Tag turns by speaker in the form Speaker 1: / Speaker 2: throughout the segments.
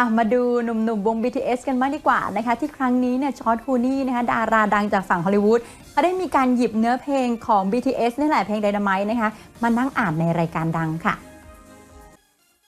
Speaker 1: อะมาดูหนุ่มๆวง BTS กันบ้างดีกว่านะคะที่ครั้งนี้เนี่ยจอร์ดคูนี่นะคะดาราดังจากฝั่งฮอลลีวูดเขาได้มีการหยิบเนื้อเพลงของ BTS นี่แหละเพลง Dynamite นะคะมานั่งอ่านในรายการดังค่ะ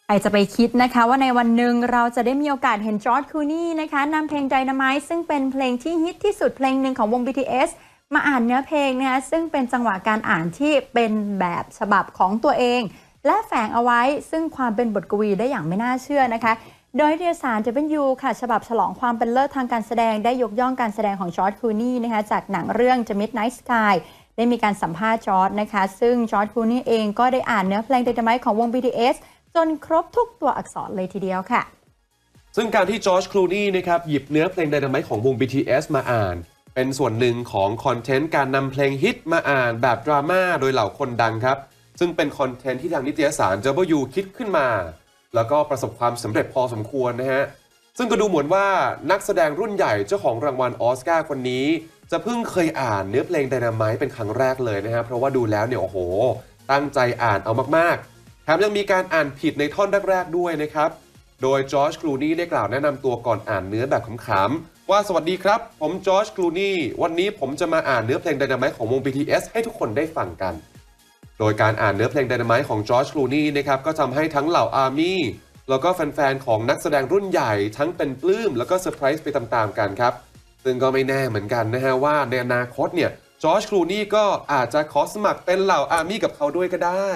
Speaker 1: ใครจะไปคิดนะคะว่าในวันหนึ่งเราจะได้มีโอกาสเห็นจอร์ดคูนี่นะคะนำเพลง Dynamite ซึ่งเป็นเพลงที่ฮิตที่สุดเพลงหนึ่งของวง BTS มาอ่านเนื้อเพลงนะคะซึ่งเป็นจังหวะการอ่านที่เป็นแบบฉบับของตัวเอง และแฝงเอาไว้ซึ่งความเป็นบทกวีได้อย่างไม่น่าเชื่อนะคะ โดยนิตยสาร W ค่ะ ฉบับฉลองความเป็นเลิศทางการแสดงได้ยกย่องการแสดงของจอร์ดคูนี่นะคะจากหนังเรื่อง The Midnight Sky ได้มีการสัมภาษณ์จอร์ดนะคะ ซึ่งจอร์ดคูนี่เองก็ได้อ่านเนื้อเพลง Dynamite ของวง BTS จนครบทุกตัวอักษรเลยทีเดียวค่ะ
Speaker 2: ซึ่งการที่จอร์จคลูนี่นะครับหยิบเนื้อเพลง Dynamite ของวง BTS มาอ่าน เป็นส่วนหนึ่งของคอนเทนต์การนำเพลงฮิตมาอ่านแบบดราม่าโดยเหล่าคนดังครับ ซึ่งเป็นคอนเทนต์ที่ทางนิตยสาร W คิดขึ้นมา แล้วก็ประสบความสำเร็จพอสมควรนะฮะ ซึ่งก็ดูเหมือนว่านักแสดงรุ่นใหญ่เจ้าของรางวัลออสการ์คนนี้ จะเพิ่งเคยอ่านเนื้อเพลง Dynamite เป็นครั้งแรกเลยนะฮะ เพราะว่าดูแล้วเนี่ยโอ้โห ตั้งใจอ่านเอามากๆแถมยังมีการอ่านผิดในท่อนแรกๆด้วยนะครับ โดยจอร์จคลูนี่ได้กล่าวแนะนำตัวก่อนอ่านเนื้อแบบขำๆว่าสวัสดีครับ ผมจอร์จคลูนี่วันนี้ผมจะมาอ่านเนื้อเพลง Dynamite ของวง BTS ให้ทุกคนได้ฟังกัน โดยการอ่านเนื้อเพลง Dynamite ของจอร์จคลูนี่นะครับก็ทำให้ทั้งเหล่าอาร์มี่แล้วก็แฟนๆของนักแสดงรุ่นใหญ่ทั้งเป็นปลื้มแล้วก็เซอร์ไพรส์ไปตามๆกันครับ ซึ่งก็ไม่แน่เหมือนกันนะฮะว่าในอนาคตเนี่ยจอร์จคลูนี่ก็อาจจะขอสมัครเป็นเหล่าอาร์มี่กับเขาด้วยก็ได้